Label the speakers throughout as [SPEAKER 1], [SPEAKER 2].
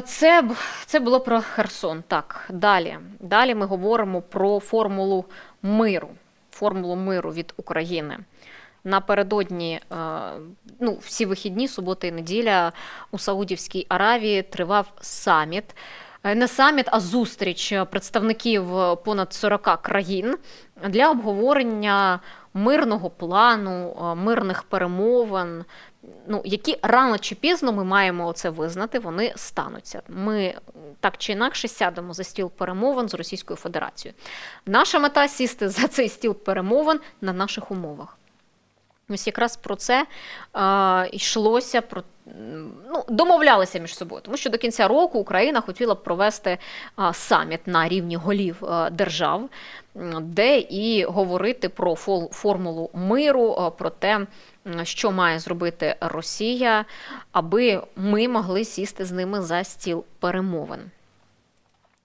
[SPEAKER 1] Це, це було про Херсон. Так, далі. Далі ми говоримо про формулу миру. Формулу миру від України. Напередодні, е, ну, всі вихідні, субота і неділя у Саудівській Аравії тривав саміт. Е, Не саміт, а зустріч представників е, понад 40 країн для обговорення мирного плану, мирних перемовин, ну, які рано чи пізно ми маємо це визнати, вони стануться. Ми так чи інакше сядемо за стіл перемовин з Російською Федерацією. Наша мета сісти за цей стіл перемовин на наших умовах. Ось якраз про це е, йшлося про ну, домовлялися між собою, тому що до кінця року Україна хотіла б провести е, саміт на рівні голів е, держав, де і говорити про фол- формулу миру, е, про те, що має зробити Росія, аби ми могли сісти з ними за стіл перемовин.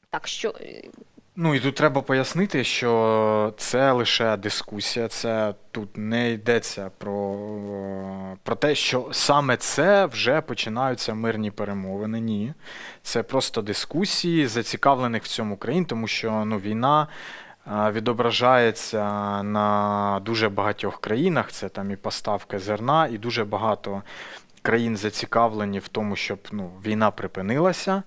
[SPEAKER 1] Так що
[SPEAKER 2] Ну і тут треба пояснити, що це лише дискусія, це тут не йдеться про, е, про те, що саме це вже починаються мирні перемовини. Ні. Це просто дискусії зацікавлених в цьому країн, тому що ну, війна е, відображається на дуже багатьох країнах. Це там і поставка зерна, і дуже багато країн зацікавлені в тому, щоб ну, війна припинилася.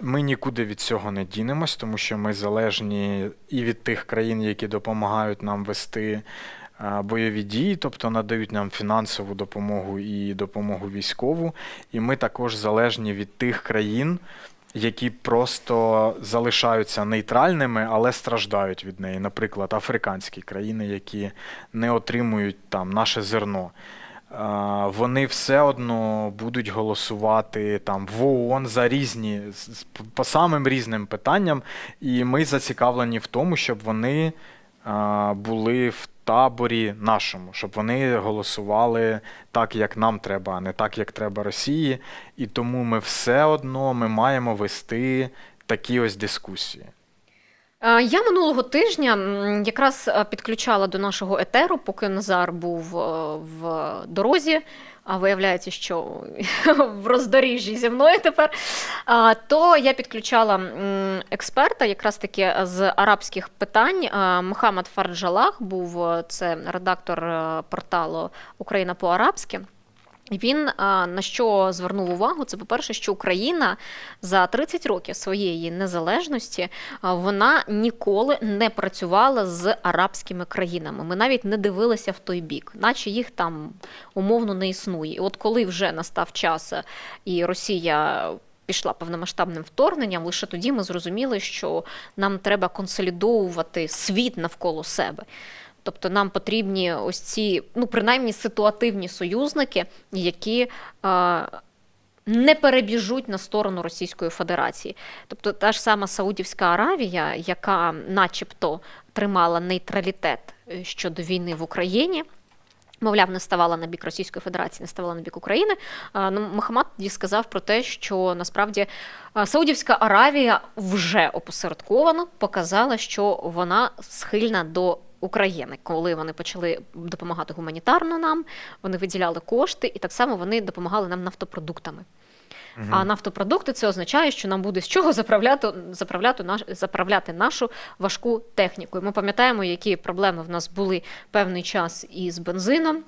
[SPEAKER 2] Ми нікуди від цього не дінемось, тому що ми залежні і від тих країн, які допомагають нам вести бойові дії, тобто надають нам фінансову допомогу і допомогу військову. І ми також залежні від тих країн, які просто залишаються нейтральними, але страждають від неї. Наприклад, африканські країни, які не отримують там наше зерно. Вони все одно будуть голосувати там в ООН за різні по самим різним питанням, і ми зацікавлені в тому, щоб вони були в таборі нашому, щоб вони голосували так, як нам треба, а не так, як треба Росії. І тому ми все одно ми маємо вести такі ось дискусії.
[SPEAKER 1] Е, Я минулого тижня якраз е, підключала до нашого етеру, поки Назар був е, в дорозі. А виявляється, що в роздоріжжі зі мною тепер. То я підключала експерта, якраз таки з арабських питань. Мухаммад Фарджалах був це редактор порталу Україна по-арабськи. Він на що звернув увагу? Це по-перше, що Україна за 30 років своєї незалежності вона ніколи не працювала з арабськими країнами. Ми навіть не дивилися в той бік, наче їх там умовно не існує. І от коли вже настав час і Росія. Пішла повномасштабним вторгненням, лише тоді ми зрозуміли, що нам треба консолідовувати світ навколо себе. Тобто нам потрібні ось ці, ну принаймні ситуативні союзники, які е, не перебіжуть на сторону Російської Федерації. Тобто та ж сама Саудівська Аравія, яка начебто тримала нейтралітет е, щодо війни в Україні. Мовляв, не ставала на бік Російської Федерації, не ставала на бік України. А, Ну, Мохаммад тоді сказав про те, що насправді Саудівська Аравія вже опосередковано показала, що вона схильна до України, коли вони почали допомагати гуманітарно нам, вони виділяли кошти, і так само вони допомагали нам нафтопродуктами. А нафтопродукти це означає, що нам буде з чого заправляти, заправляти, наш, заправляти нашу важку техніку. І ми пам'ятаємо, які проблеми в нас були певний час і з бензином,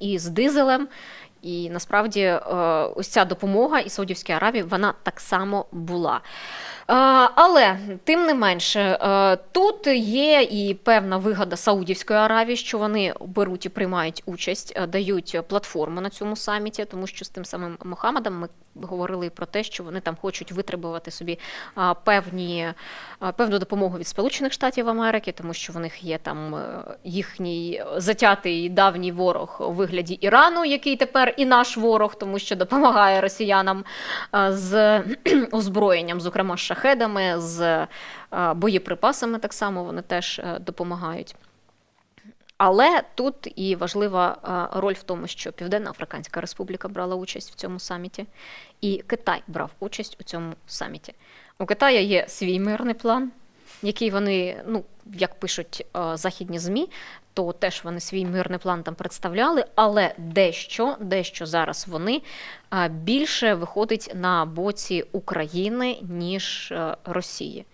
[SPEAKER 1] і з дизелем. І насправді е, ось ця допомога і Саудівській Аравії вона так само була. Але тим не менше, е, тут є і певна вигода Саудівської Аравії, що вони беруть і приймають участь, е, дають платформу на цьому саміті, тому що з тим самим Мохаммадом ми говорили про те, що вони там хочуть витребувати собі певні, певну допомогу від Сполучених Штатів Америки, тому що в них є там е, їхній затятий давній ворог у вигляді Ірану, який тепер і наш ворог, тому що допомагає росіянам з озброєнням, зокрема з шахедами, з боєприпасами. Так само вони теж е, допомагають. Але тут і важлива роль в тому, що Південна Африканська Республіка брала участь в цьому саміті, і Китай брав участь у цьому саміті. У Китая є свій мирний план. Який вони, ну як пишуть е, західні змі, то теж вони свій мирний план там представляли, але дещо, дещо зараз вони е, більше виходить на боці України ніж е, Росії.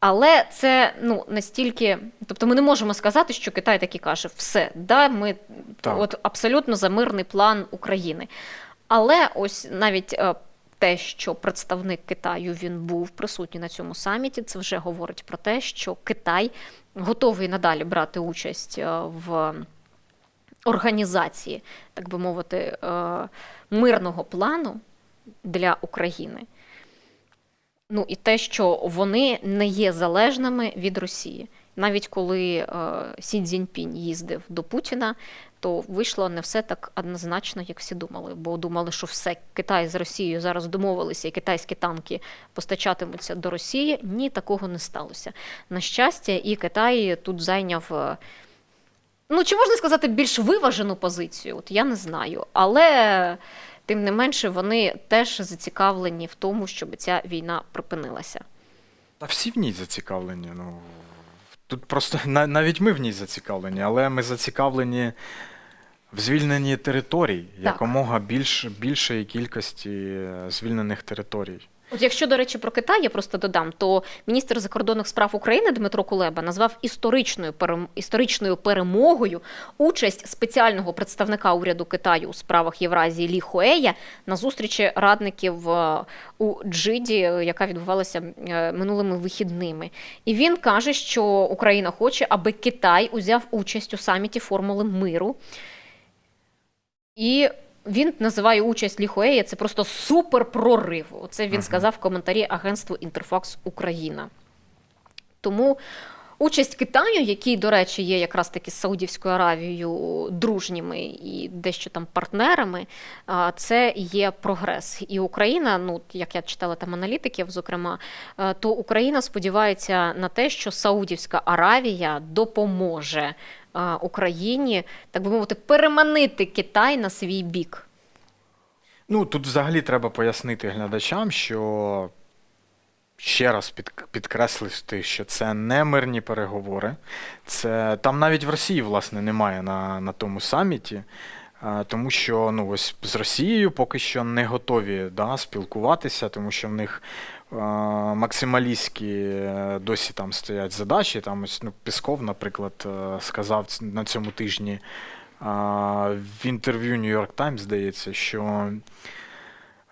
[SPEAKER 1] Але це ну настільки, тобто ми не можемо сказати, що Китай таки каже, все, да, ми
[SPEAKER 2] Так.
[SPEAKER 1] от абсолютно за мирний план України. Але ось навіть те, що представник Китаю він був присутній на цьому саміті, це вже говорить про те, що Китай готовий надалі брати участь е, в організації, так би мовити, е, мирного плану для України. Ну і те, що вони не є залежними від Росії. Навіть коли е, Сі Цзіньпінь їздив до Путіна, то вийшло не все так однозначно, як всі думали. Бо думали, що все Китай з Росією зараз домовилися, і китайські танки постачатимуться до Росії. Ні, такого не сталося. На щастя, і Китай тут зайняв. е, Ну, чи можна сказати більш виважену позицію? От я не знаю. Але тим не менше вони теж зацікавлені в тому, щоб ця війна припинилася.
[SPEAKER 2] Та всі в ній зацікавлені. Ну, тут просто на- навіть ми в ній зацікавлені, але ми зацікавлені в звільненні територій, якомога більш, більшої кількості е, звільнених територій.
[SPEAKER 1] От якщо, до речі, про Китай я просто додам, то міністр закордонних справ України Дмитро Кулеба назвав історичною історичною перемогою участь спеціального представника уряду Китаю у справах Євразії Лі Хуея на зустрічі радників е, у Джиді, яка відбувалася е, минулими вихідними. І він каже, що Україна хоче, аби Китай узяв участь у саміті формули миру. І він називає участь Ліхуея це просто супер прорив. Це він сказав в коментарі агентству Інтерфакс Україна. Тому участь Китаю, який, до речі, є якраз таки з Саудівською Аравією дружніми і дещо там партнерами, це є прогрес. І Україна, ну як я читала там аналітиків, зокрема, то Україна сподівається на те, що Саудівська Аравія допоможе Україні, так би мовити, переманити Китай на свій бік.
[SPEAKER 2] Ну, тут взагалі треба пояснити глядачам, що ще раз під, підкреслити, що це не мирні переговори. Це, там навіть в Росії, власне, немає на, на тому саміті. Тому що ну, ось з Росією поки що не готові да, спілкуватися, тому що в них е, максималістські е, досі там стоять задачі. Там ось ну, Пісков, наприклад, е, сказав на цьому тижні а, в інтерв'ю New York Times, здається, що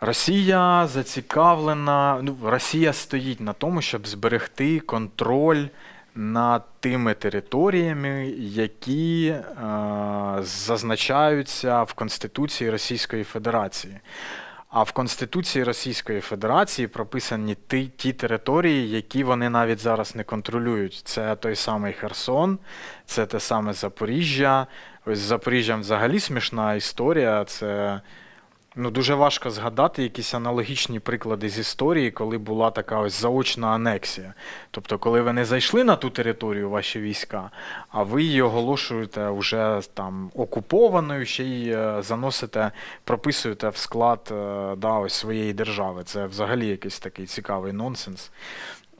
[SPEAKER 2] Росія зацікавлена, ну, Росія стоїть на тому, щоб зберегти контроль над тими територіями, які е, зазначаються в Конституції Російської Федерації. А в Конституції Російської Федерації прописані ті, ті території, які вони навіть зараз не контролюють. Це той самий Херсон, це те саме Запоріжжя. Ось з Запоріжжям взагалі смішна історія. Це ну, дуже важко згадати якісь аналогічні приклади з історії, коли була така ось заочна анексія. Тобто, коли ви не зайшли на ту територію, ваші війська, а ви її оголошуєте вже там окупованою, ще й е, заносите, прописуєте в склад е, да, ось своєї держави. Це взагалі якийсь такий цікавий нонсенс.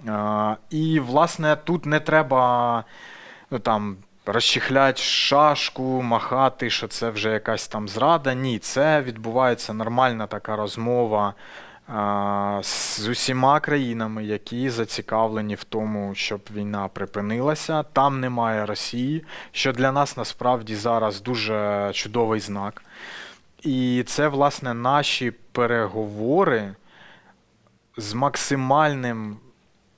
[SPEAKER 2] Е, І, власне, тут не треба ну, там, розчихлять шашку, махати, що це вже якась там зрада. Ні, це відбувається нормальна така розмова а, з усіма країнами, які зацікавлені в тому, щоб війна припинилася. Там немає Росії, що для нас насправді зараз дуже чудовий знак. І це, власне, наші переговори з максимальним,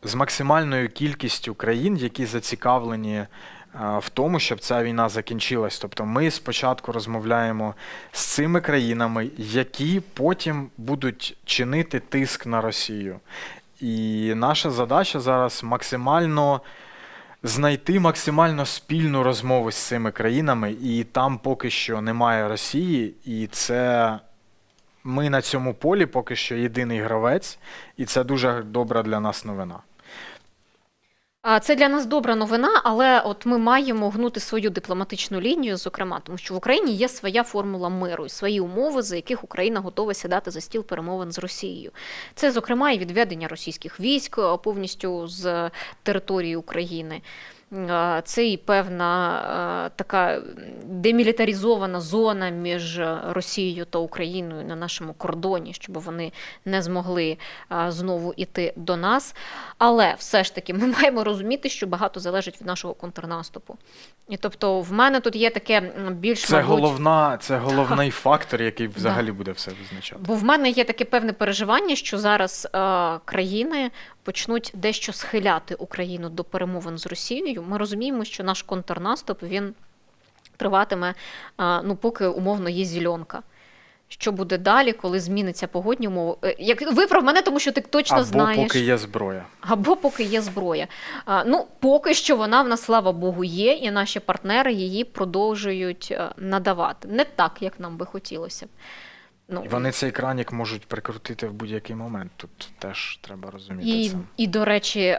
[SPEAKER 2] з максимальною кількістю країн, які зацікавлені е, в тому, щоб ця війна закінчилась. Тобто ми спочатку розмовляємо з цими країнами, які потім будуть чинити тиск на Росію. І наша задача зараз максимально знайти максимально спільну розмову з цими країнами, і там поки що немає Росії, і це. Ми на цьому полі поки що єдиний гравець, і це дуже добра для нас новина.
[SPEAKER 1] А Це для нас добра новина, але от ми маємо гнути свою дипломатичну лінію, зокрема, тому що в Україні є своя формула миру і свої умови, за яких Україна готова сідати за стіл перемовин з Росією. Це, зокрема, і відведення російських військ е, повністю з території України. Це і певна така демілітаризована зона між Росією та Україною на нашому кордоні, щоб вони не змогли знову іти до нас. Але все ж таки ми маємо розуміти, що багато залежить від нашого контрнаступу. І тобто, в мене тут є таке більш
[SPEAKER 2] Це
[SPEAKER 1] мабуть,
[SPEAKER 2] головна, це головний фактор, який взагалі буде все визначати.
[SPEAKER 1] Бо в мене є таке певне переживання, що зараз країни почнуть дещо схиляти Україну до перемовин з Росією. Ми розуміємо, що наш контрнаступ він триватиме, ну поки умовно є зільонка. Що буде далі, коли зміниться погодні умови? Е, Як виправ мене, тому що ти точно
[SPEAKER 2] Або
[SPEAKER 1] знаєш,
[SPEAKER 2] поки є зброя.
[SPEAKER 1] або поки є зброя. А, ну, поки що вона в нас, слава Богу, є, і наші партнери її продовжують е, надавати. Не так, як нам би хотілося. Ну,
[SPEAKER 2] І вони цей кранік можуть прикрутити в будь-який момент. Тут теж треба розуміти
[SPEAKER 1] І,
[SPEAKER 2] це.
[SPEAKER 1] і до речі,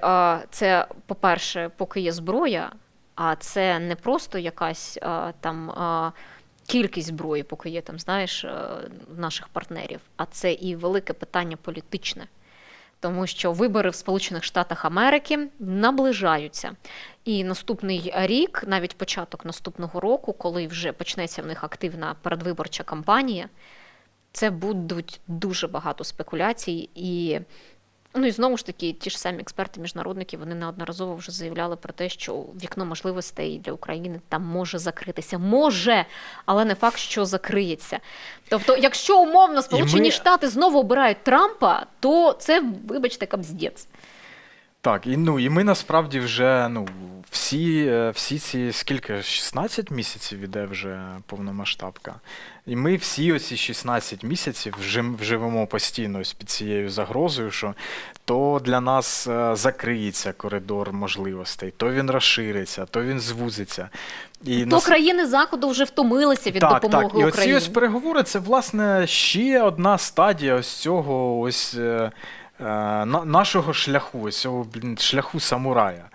[SPEAKER 1] це, по-перше, поки є зброя, а це не просто якась там кількість зброї, поки є там, знаєш, наших партнерів, а це і велике питання політичне. Тому що вибори в Сполучених Штатах Америки наближаються. І наступний рік, навіть початок наступного року, коли вже почнеться в них активна передвиборча кампанія, це будуть дуже багато спекуляцій і. Ну і знову ж таки, ті ж самі експерти, міжнародники, вони неодноразово вже заявляли про те, що вікно можливостей для України там може закритися. Може, але не факт, що закриється. Тобто, якщо умовно Сполучені
[SPEAKER 2] ми-
[SPEAKER 1] Штати знову обирають Трампа, то це, вибачте, кабздець.
[SPEAKER 2] Так, і ну і ми насправді вже ну всі, е, всі ці скільки 16 місяців іде вже повномасштабка. І ми всі оці 16 місяців живемо постійно під цією загрозою, що то для нас е, закриється коридор можливостей, то він розшириться, то він звузиться. І
[SPEAKER 1] То країни Заходу вже втомилися від
[SPEAKER 2] так,
[SPEAKER 1] допомоги
[SPEAKER 2] так. І оці
[SPEAKER 1] Україні.
[SPEAKER 2] ось переговори це власне ще одна стадія ось цього ось е, нашого шляху, цього шляху самурая.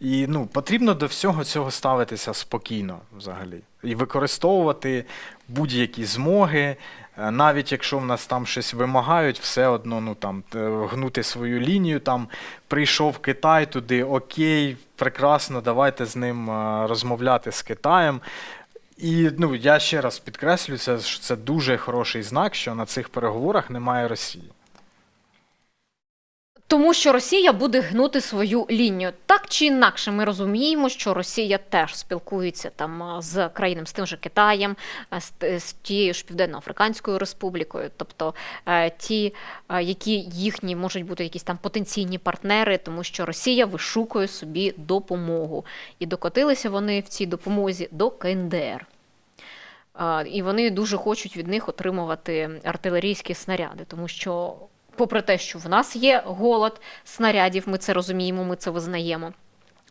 [SPEAKER 2] І ну, потрібно до всього цього ставитися спокійно взагалі. І використовувати будь-які змоги. Е, Навіть якщо в нас там щось вимагають, все одно ну там е, гнути свою лінію. Там прийшов Китай туди, окей, прекрасно, давайте з ним е, розмовляти з Китаєм. І ну, я ще раз підкреслю, це, що це дуже хороший знак, що на цих переговорах немає Росії.
[SPEAKER 1] Тому що Росія буде гнути свою лінію. Так чи інакше, ми розуміємо, що Росія теж спілкується там з країнами, з тим же Китаєм, з, з тією ж Південно-Африканською Республікою, тобто е, ті, е, які їхні можуть бути якісь там потенційні партнери, тому що Росія вишукує собі допомогу. І докотилися вони в цій допомозі до КНДР. І вони дуже хочуть від них отримувати артилерійські снаряди, тому що, попри те, що в нас є голод снарядів, ми це розуміємо, ми це визнаємо.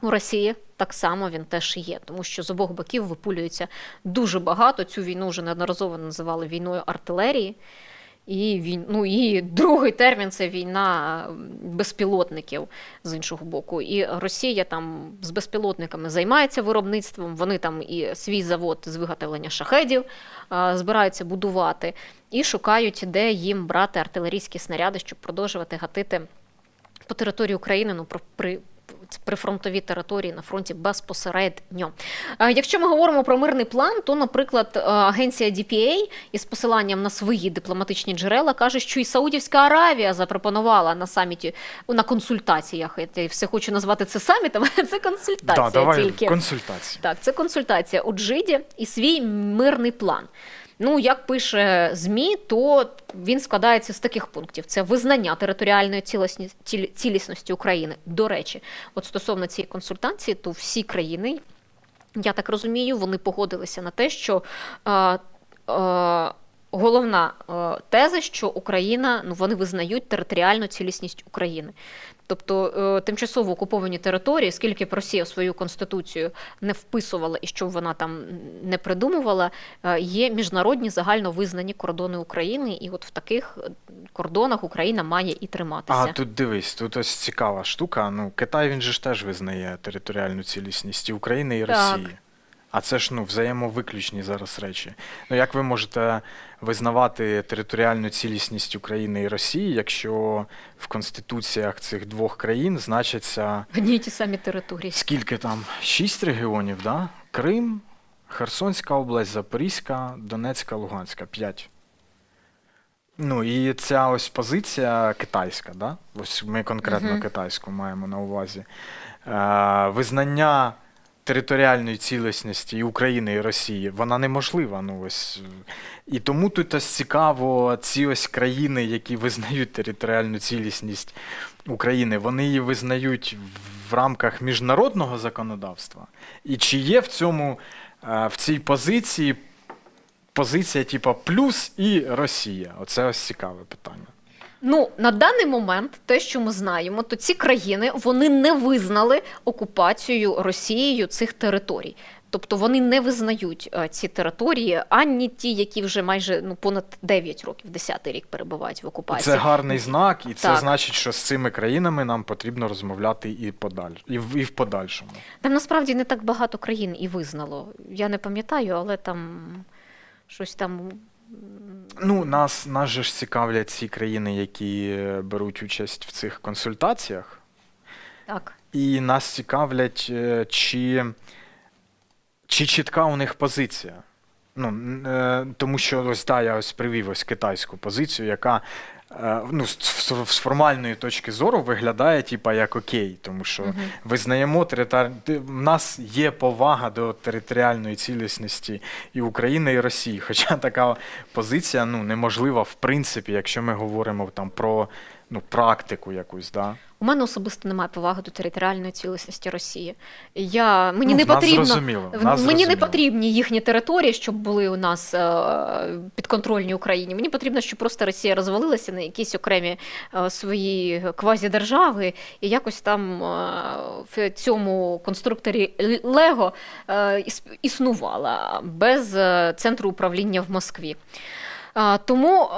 [SPEAKER 1] У Росії так само він теж є, тому що з обох боків випулюється дуже багато. Цю війну вже неодноразово називали війною артилерії. І він, ну і другий термін це війна безпілотників з іншого боку. І Росія там з безпілотниками займається виробництвом. Вони там і свій завод з виготовлення шахедів а, збираються будувати і шукають, де їм брати артилерійські снаряди, щоб продовжувати гатити по території України, ну про при. Прифронтові території на фронті безпосередньо. Е, Якщо ми говоримо про мирний план, то, наприклад, е, агенція DPA із посиланням на свої дипломатичні джерела каже, що і Саудівська Аравія запропонувала на саміті на консультаціях. Я все хочу назвати це самітом, це консультація
[SPEAKER 2] Да, давай
[SPEAKER 1] тільки.
[SPEAKER 2] консультації.
[SPEAKER 1] Так, це консультація у Джиді і свій мирний план. Ну, як пише ЗМІ, то він складається з таких пунктів: це визнання територіальної цілісності України. До речі, от стосовно цієї консультації, то всі країни, я так розумію, вони погодилися на те, що е, е, головна е, теза, що Україна ну вони визнають територіальну цілісність України. Тобто е, тимчасово окуповані території, скільки б Росія свою конституцію не вписувала і що вона там не придумувала, е, є міжнародні загально визнані кордони України, і от в таких кордонах Україна має і триматися.
[SPEAKER 2] А тут дивись, тут ось цікава штука. Ну, Китай він же ж теж визнає територіальну цілісність і України і
[SPEAKER 1] Так.
[SPEAKER 2] А це ж ну взаємовиключні зараз речі. Ну як ви можете визнавати територіальну цілісність України і Росії, якщо в конституціях цих двох країн значиться
[SPEAKER 1] Одні й ті самі території.
[SPEAKER 2] скільки там? Шість регіонів, да? Крим, Херсонська область, Запорізька, Донецька, Луганська. П'ять. Ну і ця ось позиція китайська, да? Ось ми конкретно
[SPEAKER 1] Мгм.
[SPEAKER 2] китайську маємо на увазі. Е, визнання територіальної цілісності і України і Росії, вона неможлива. Ну, ось. І тому тут ось цікаво, ці ось країни, які визнають територіальну цілісність України, вони її визнають в рамках міжнародного законодавства. І чи є в цьому е, в цій позиції позиція, типа плюс і Росія? Оце ось цікаве питання.
[SPEAKER 1] Ну на даний момент, те, що ми знаємо, то ці країни вони не визнали окупацію Росією цих територій. Тобто вони не визнають е, ці території, ані ті, які вже майже ну понад 9 років, 10 рік перебувають в окупації.
[SPEAKER 2] це гарний знак, і це
[SPEAKER 1] Так.
[SPEAKER 2] значить, що з цими країнами нам потрібно розмовляти і подаль, і в, і в подальшому.
[SPEAKER 1] Там насправді не так багато країн і визнало. Я не пам'ятаю, але там щось там.
[SPEAKER 2] Ну, нас, нас же ж цікавлять ці країни, які е, беруть участь в цих консультаціях.
[SPEAKER 1] Так.
[SPEAKER 2] І нас цікавлять, е, чи, чи чітка у них позиція. Ну, е, тому що ось да, я ось привів ось китайську позицію, яка е, ну, з, з- з формальної точки зору виглядає типа як окей, тому що
[SPEAKER 1] Мгм.
[SPEAKER 2] визнаємо територі... В нас є повага до територіальної цілісності і України, і Росії. Хоча така позиція ну, неможлива в принципі, якщо ми говоримо там про ну, практику якусь. Да?
[SPEAKER 1] У мене особисто немає поваги до територіальної цілісності Росії. Я, мені
[SPEAKER 2] Ну,
[SPEAKER 1] не потрібно,
[SPEAKER 2] зрозуміло,
[SPEAKER 1] мені не потрібні їхні території, щоб були у нас е, підконтрольні Україні. Мені потрібно, щоб просто Росія розвалилася на якісь окремі е, свої квазідержави і якось там е, в цьому конструкторі Лего е, існувала без е, центру управління в Москві. Е, Тому.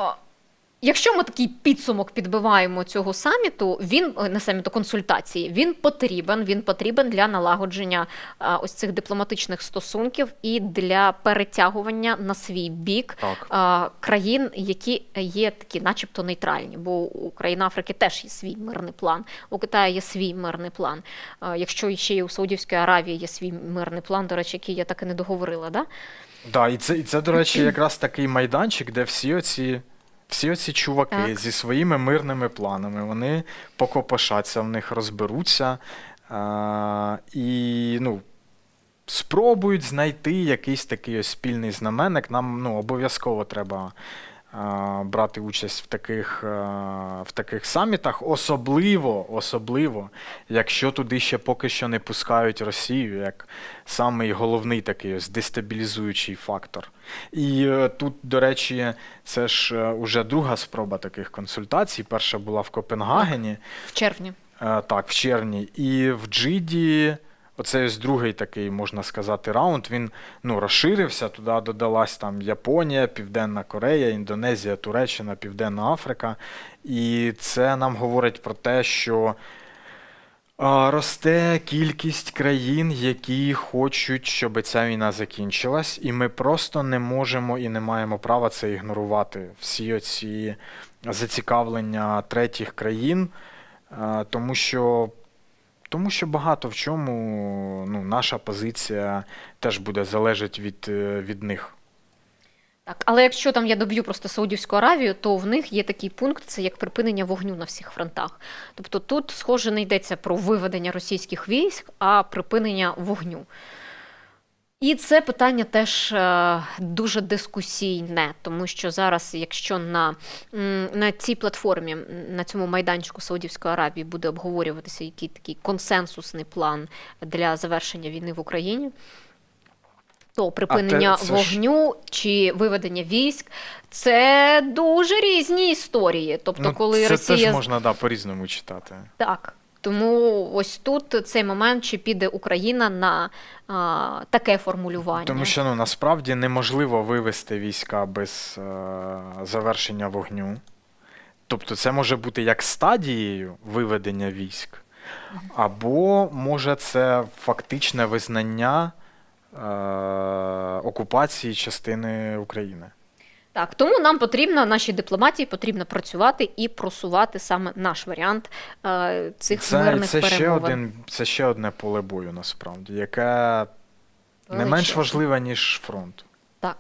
[SPEAKER 1] Е, Якщо ми такий підсумок підбиваємо цього саміту, він е, не саміту консультації, він потрібен. Він потрібен для налагодження а, ось цих дипломатичних стосунків і для перетягування на свій бік
[SPEAKER 2] Так.
[SPEAKER 1] а, країн, які є такі, начебто, нейтральні. Бо у країн Африки теж є свій мирний план. У Китаю є свій мирний план. Якщо ще й у Саудівської Аравії є свій мирний план, до речі, який я так і не договорила, да?
[SPEAKER 2] Да, і це, і це, до речі, якраз такий майданчик, де всі оці, всі оці чуваки
[SPEAKER 1] Так.
[SPEAKER 2] зі своїми мирними планами, вони покопошаться в них, розберуться а, і ну, спробують знайти якийсь такий ось спільний знаменник. Нам ну, обов'язково треба брати участь в таких, в таких самітах, особливо, особливо, якщо туди ще поки що не пускають Росію, як самий головний такий ось дестабілізуючий фактор. І е, тут, до речі, це ж е, уже друга спроба таких консультацій. Перша була в Копенгагені,
[SPEAKER 1] В червні.
[SPEAKER 2] е, так, в червні, і в Джиді. Оцей ось другий такий, можна сказати, раунд. Він ну, розширився. Туди додалась там Японія, Південна Корея, Індонезія, Туреччина, Південна Африка. І це нам говорить про те, що Росте кількість країн, які хочуть, щоб ця війна закінчилась, і ми просто не можемо і не маємо права це ігнорувати. Всі оці зацікавлення третіх країн, тому що, тому що багато в чому ну, наша позиція теж буде залежати від, е, від них.
[SPEAKER 1] Так, але якщо там я доб'ю просто Саудівську Аравію, то в них є такий пункт, це як припинення вогню на всіх фронтах. Тобто тут, схоже, не йдеться про виведення російських військ, а припинення вогню. І це питання теж е, дуже дискусійне, тому що зараз, якщо на, на цій платформі, на цьому майданчику Саудівської Аравії буде обговорюватися який такий консенсусний план для завершення війни в Україні, то припинення
[SPEAKER 2] ж-
[SPEAKER 1] вогню чи виведення військ це дуже різні історії. Тобто,
[SPEAKER 2] ну,
[SPEAKER 1] коли
[SPEAKER 2] це
[SPEAKER 1] Росія
[SPEAKER 2] теж можна да, по-різному читати.
[SPEAKER 1] так. Тому ось тут цей момент, чи піде Україна на а, таке формулювання.
[SPEAKER 2] Тому що ну, насправді неможливо вивести війська без е, завершення вогню. Тобто це може бути як стадією виведення військ, або може це фактичне визнання е, окупації частини України.
[SPEAKER 1] Так, тому нам потрібно, нашій дипломатії потрібно працювати і просувати саме наш варіант е, цих
[SPEAKER 2] Це,
[SPEAKER 1] мирних
[SPEAKER 2] це, ще
[SPEAKER 1] перемовин.
[SPEAKER 2] один, це ще одне поле бою, насправді, яке не менш важливе, ніж фронт.